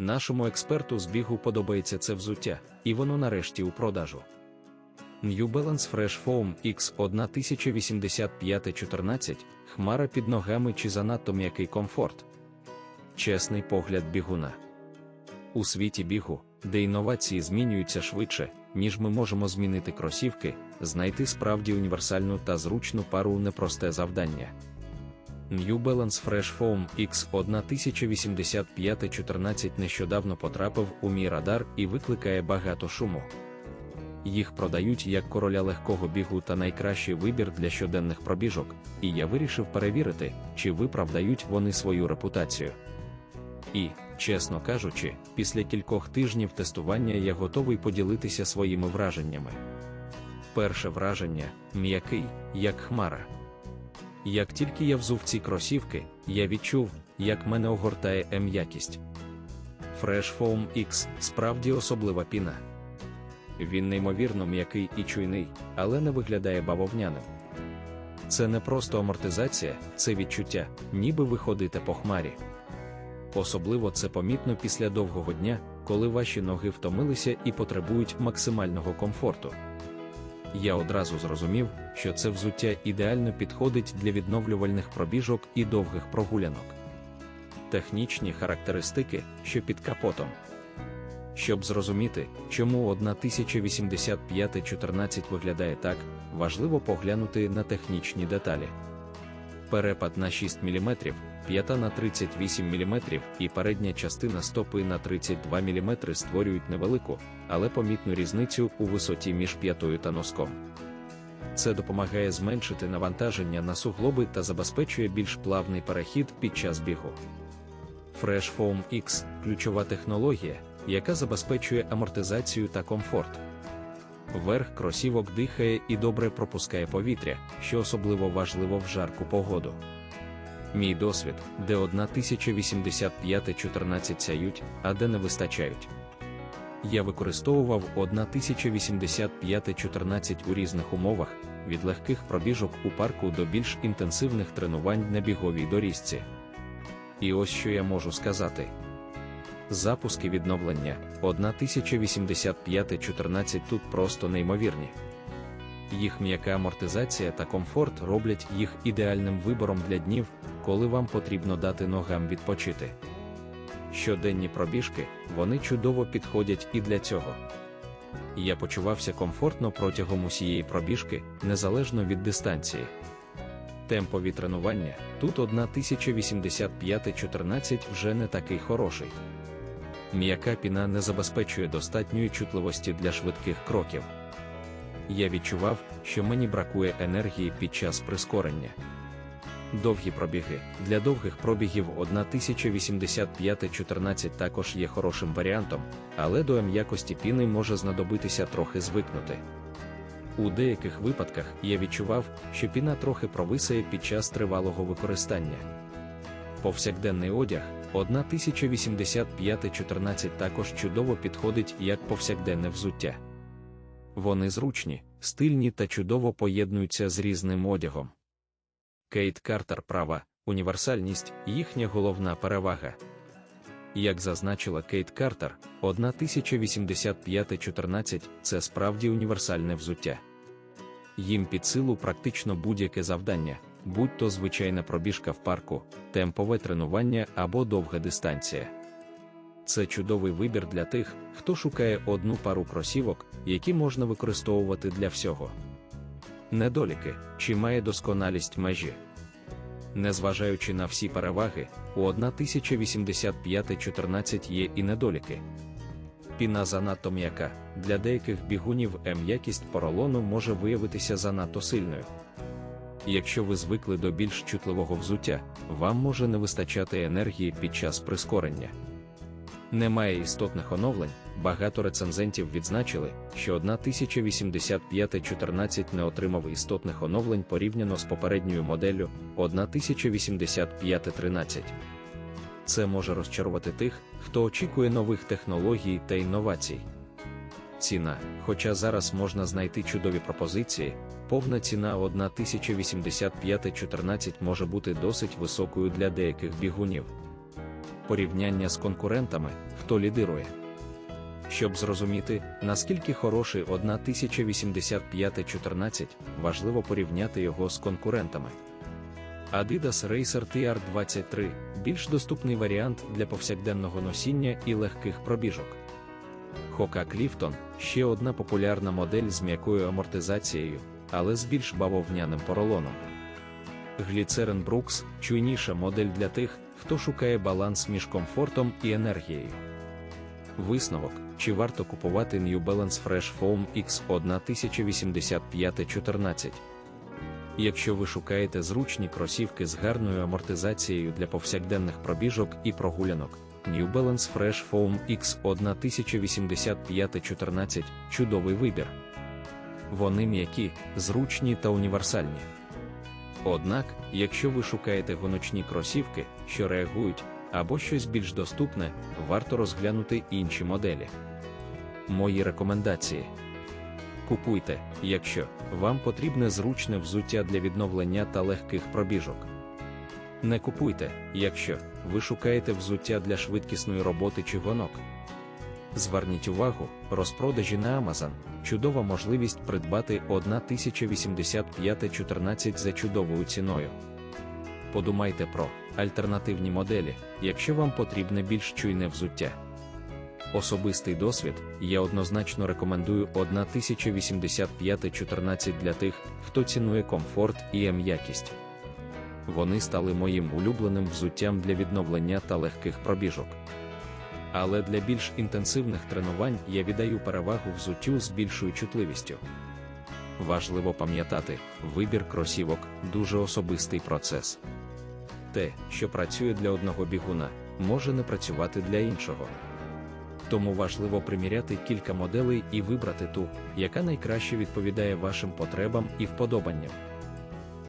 Нашому експерту з бігу подобається це взуття, і воно нарешті у продажу. New Balance Fresh Foam X 1085-14, хмара під ногами чи занадто м'який комфорт. Чесний погляд бігуна. У світі бігу, де інновації змінюються швидше, ніж ми можемо змінити кросівки, знайти справді універсальну та зручну пару непросте завдання. New Balance Fresh Foam X 1085-14 нещодавно потрапив у мій радар і викликає багато шуму. Їх продають як короля легкого бігу та найкращий вибір для щоденних пробіжок, і я вирішив перевірити, чи виправдають вони свою репутацію. І, чесно кажучи, після кількох тижнів тестування я готовий поділитися своїми враженнями. Перше враження м'який, як хмара. Як тільки я взув ці кросівки, я відчув, як мене огортає м'якість. Fresh Foam X справді особлива піна. Він неймовірно м'який і чуйний, але не виглядає бавовняним. Це не просто амортизація, це відчуття, ніби ви ходите по хмарі. Особливо це помітно після довгого дня, коли ваші ноги втомилися і потребують максимального комфорту. Я одразу зрозумів, що це взуття ідеально підходить для відновлювальних пробіжок і довгих прогулянок. Технічні характеристики, що під капотом. Щоб зрозуміти, чому 1085-14 виглядає так, важливо поглянути на технічні деталі. Перепад на 6 мм, п'ята на 38 мм і передня частина стопи на 32 мм створюють невелику, але помітну різницю у висоті між п'ятою та носком. Це допомагає зменшити навантаження на суглоби та забезпечує більш плавний перехід під час бігу. Fresh Foam X ключова технологія, яка забезпечує амортизацію та комфорт. Верх кросівок дихає і добре пропускає повітря, що особливо важливо в жарку погоду. Мій досвід, де 1085-14 сяють, а де не вистачають. Я використовував 1085-14 у різних умовах, від легких пробіжок у парку до більш інтенсивних тренувань на біговій доріжці. І ось що я можу сказати. Запуски відновлення 1085-14 тут просто неймовірні. Їх м'яка амортизація та комфорт роблять їх ідеальним вибором для днів, коли вам потрібно дати ногам відпочити. Щоденні пробіжки вони чудово підходять і для цього. Я почувався комфортно протягом усієї пробіжки, незалежно від дистанції. Темпові тренування тут 1085-14 вже не такий хороший. М'яка піна не забезпечує достатньої чутливості для швидких кроків. Я відчував, що мені бракує енергії під час прискорення. Довгі пробіги для довгих пробігів 1085-14 також є хорошим варіантом, але до м'якості піни може знадобитися трохи звикнути. У деяких випадках я відчував, що піна трохи провисає під час тривалого використання. Повсякденний одяг 1085-14 також чудово підходить як повсякденне взуття. Вони зручні, стильні та чудово поєднуються з різним одягом. Кейт Картер права, універсальність їхня головна перевага. Як зазначила Кейт Картер, 1085-14 це справді універсальне взуття. Їм під силу практично будь-яке завдання, будь то звичайна пробіжка в парку, темпове тренування або довга дистанція. Це чудовий вибір для тих, хто шукає одну пару кросівок, які можна використовувати для всього. Недоліки чи має досконалість межі. Незважаючи на всі переваги, у 1085-14 є і недоліки. Піна занадто м'яка, для деяких бігунів м'якість поролону може виявитися занадто сильною. Якщо ви звикли до більш чутливого взуття, вам може не вистачати енергії під час прискорення. Немає істотних оновлень, багато рецензентів відзначили, що 1085-14 не отримав істотних оновлень порівняно з попередньою моделлю 1085-13. Це може розчарувати тих, хто очікує нових технологій та інновацій. Ціна, хоча зараз можна знайти чудові пропозиції, повна ціна 1085-14 може бути досить високою для деяких бігунів. Порівняння з конкурентами, хто лідирує. Щоб зрозуміти, наскільки хороший 1085-14, важливо порівняти його з конкурентами. Adidas Racer TR23 більш доступний варіант для повсякденного носіння і легких пробіжок. Hoka Clifton ще одна популярна модель з м'якою амортизацією, але з більш бавовняним поролоном. Glycerin Brooks чуйніша модель для тих, хто шукає баланс між комфортом і енергією. Висновок, чи варто купувати New Balance Fresh Foam X 1085-14. Якщо ви шукаєте зручні кросівки з гарною амортизацією для повсякденних пробіжок і прогулянок, New Balance Fresh Foam X 1085-14 чудовий вибір. Вони м'які, зручні та універсальні. Однак, якщо ви шукаєте гоночні кросівки, що реагують, або щось більш доступне, варто розглянути інші моделі. Мої рекомендації. Купуйте, якщо вам потрібне зручне взуття для відновлення та легких пробіжок. Не купуйте, якщо ви шукаєте взуття для швидкісної роботи чи гонок. Зверніть увагу, розпродажі на Amazon чудова можливість придбати 1085-14 за чудовою ціною. Подумайте про альтернативні моделі, якщо вам потрібне більш чуйне взуття. Особистий досвід я однозначно рекомендую 1085-14 для тих, хто цінує комфорт і м'якість. Вони стали моїм улюбленим взуттям для відновлення та легких пробіжок. Але для більш інтенсивних тренувань я віддаю перевагу взуттю з більшою чутливістю. Важливо пам'ятати, вибір кросівок дуже особистий процес. Те, що працює для одного бігуна, може не працювати для іншого. Тому важливо приміряти кілька моделей і вибрати ту, яка найкраще відповідає вашим потребам і вподобанням.